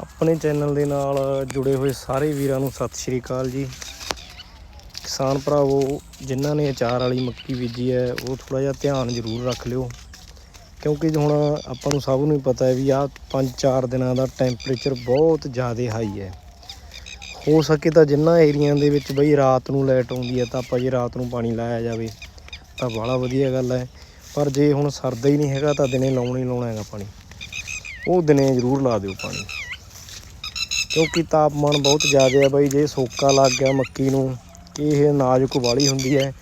ਆਪਣੇ ਚੈਨਲ ਦੇ ਨਾਲ ਜੁੜੇ ਹੋਏ ਸਾਰੇ ਵੀਰਾਂ ਨੂੰ ਸਤਿ ਸ਼੍ਰੀ ਅਕਾਲ ਜੀ। ਕਿਸਾਨ ਭਰਾਵੋ, ਜਿਨ੍ਹਾਂ ਨੇ ਅਚਾਰ ਵਾਲੀ ਮੱਕੀ ਬੀਜੀ ਹੈ, ਉਹ ਥੋੜਾ ਜਿਹਾ ਧਿਆਨ ਜ਼ਰੂਰ ਰੱਖ ਲਿਓ। ਕਿਉਂਕਿ ਹੁਣ ਆਪਾਂ ਨੂੰ ਸਭ ਨੂੰ ਹੀ ਪਤਾ ਹੈ ਵੀ ਆਹ 5-4 ਦਿਨਾਂ ਦਾ ਟੈਂਪਰੇਚਰ ਬਹੁਤ ਜ਼ਿਆਦਾ ਹਾਈ ਹੈ। ਹੋ ਸਕੇ ਤਾਂ ਜਿੰਨਾ ਏਰੀਆ ਦੇ ਵਿੱਚ ਬਈ ਰਾਤ ਨੂੰ ਲਾਈਟ ਆਉਂਦੀ ਹੈ, ਤਾਂ ਆਪਾਂ ਜੇ ਰਾਤ ਨੂੰ ਪਾਣੀ ਲਾਇਆ ਜਾਵੇ, ਤਾਂ ਬੜਾ ਵਧੀਆ ਗੱਲ ਹੈ। ਪਰ ਜੇ ਹੁਣ ਸਰਦਾ ਹੀ ਨਹੀਂ ਹੈਗਾ, ਤਾਂ ਦਿਨੇ ਲਾਉਣਾ ਹੀ ਲਾਉਣਾ ਹੈਗਾ ਪਾਣੀ। ਉਹ ਦਿਨੇ ਜ਼ਰੂਰ ਲਾ ਦਿਓ ਪਾਣੀ। ਕਿਉਂਕਿ ਤਾਪਮਾਨ ਬਹੁਤ ਜ਼ਿਆਦਾ ਹੈ ਬਾਈ, ਜੇ ਸੋਕਾ ਲੱਗ ਗਿਆ ਮੱਕੀ ਨੂੰ, ਇਹ ਨਾਜ਼ੁਕ ਵਾਲੀ ਹੁੰਦੀ ਹੈ,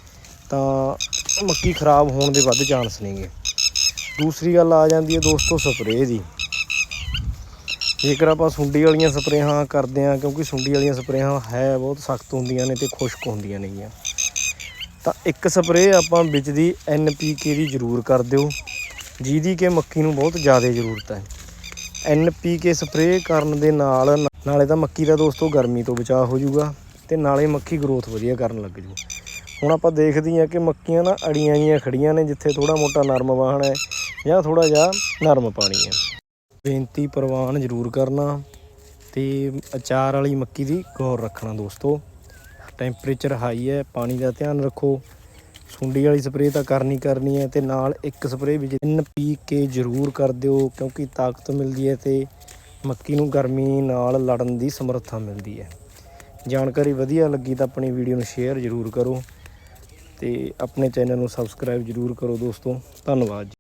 ਤਾਂ ਮੱਕੀ ਖਰਾਬ ਹੋਣ ਦੇ ਵੱਧ ਚਾਂਸ ਨੇਗੇ। ਦੂਸਰੀ ਗੱਲ ਆ ਜਾਂਦੀ ਹੈ ਦੋਸਤੋ ਸਪਰੇਅ ਦੀ। ਜੇਕਰ ਆਪਾਂ ਸੁੰਡੀ ਵਾਲੀਆਂ ਸਪਰੇਹਾਂ ਕਰਦੇ ਹਾਂ, ਕਿਉਂਕਿ ਸੁੰਡੀ ਵਾਲੀਆਂ ਸਪਰੇਹਾਂ ਹੈ, ਬਹੁਤ ਸਖਤ ਹੁੰਦੀਆਂ ਨੇ ਤੇ ਖੁਸ਼ਕ ਹੁੰਦੀਆਂ ਨੇਗੀਆਂ। ਤਾਂ ਇੱਕ ਸਪਰੇਅ ਆਪਾਂ ਵਿੱਚ ਦੀ NPK ਦੀ ਜ਼ਰੂਰ ਕਰ ਦਿਓ, ਜਿਹਦੀ ਕਿ ਮੱਕੀ ਨੂੰ ਬਹੁਤ ਜ਼ਿਆਦਾ ਜ਼ਰੂਰਤ ਹੈ। ਐੱਨ ਪੀ ਕੇ ਸਪਰੇਅ ਕਰਨ ਦੇ ਨਾਲ, ਨਾਲੇ ਤਾਂ ਮੱਕੀ ਦਾ ਦੋਸਤੋ ਗਰਮੀ ਤੋਂ ਬਚਾਅ ਹੋ ਜਾਊਗਾ ਤੇ ਨਾਲੇ ਮੱਕੀ ਗਰੋਥ ਵਧੀਆ ਕਰਨ ਲੱਗ ਜੂ। ਹੁਣ ਆਪਾਂ ਦੇਖਦੇ ਹਾਂ ਕਿ ਮੱਕੀਆਂ ਨਾ ਅੜੀਆਂ ਜੀਆਂ ਖੜੀਆਂ ਨੇ, ਜਿੱਥੇ ਥੋੜਾ ਮੋਟਾ ਨਰਮ ਵਾਹਣ ਹੈ ਜਾਂ ਥੋੜਾ ਜਿਹਾ ਨਰਮ ਪਾਣੀ ਹੈ। ਬੇਨਤੀ ਪ੍ਰਵਾਨ ਜ਼ਰੂਰ ਕਰਨਾ ਤੇ ਅਚਾਰ ਵਾਲੀ ਮੱਕੀ ਦੀ ਗੌਰ ਰੱਖਣਾ ਦੋਸਤੋ। ਟੈਂਪਰੇਚਰ ਹਾਈ ਹੈ, ਪਾਣੀ ਦਾ ਧਿਆਨ ਰੱਖੋ। ਸੁੰਡੀ ਵਾਲੀ ਸਪਰੇਅ ਤਾਂ ਕਰਨੀ ਕਰਨੀ ਹੈ ਤੇ ਨਾਲ ਇੱਕ ਸਪਰੇਅ ਵਿੱਚ ਕੇ ਜ਼ਰੂਰ ਕਰ ਦਿਓ ਕਿਉਂਕਿ ਤਾਕਤ ਮਿਲਦੀ ਹੈ ਤੇ ਮੱਕੀ ਨੂੰ ਗਰਮੀ ਨਾਲ ਲੜਨ ਦੀ ਸਮਰੱਥਾ ਮਿਲਦੀ ਹੈ। ਜਾਣਕਾਰੀ ਵਧੀਆ ਲੱਗੀ ਤਾਂ ਆਪਣੀ ਵੀਡੀਓ ਨੂੰ ਸ਼ੇਅਰ ਜ਼ਰੂਰ ਕਰੋ ਤੇ ਆਪਣੇ ਚੈਨਲ ਨੂੰ ਸਬਸਕ੍ਰਾਈਬ ਜ਼ਰੂਰ ਕਰੋ ਦੋਸਤੋ। ਧੰਨਵਾਦ ਜੀ।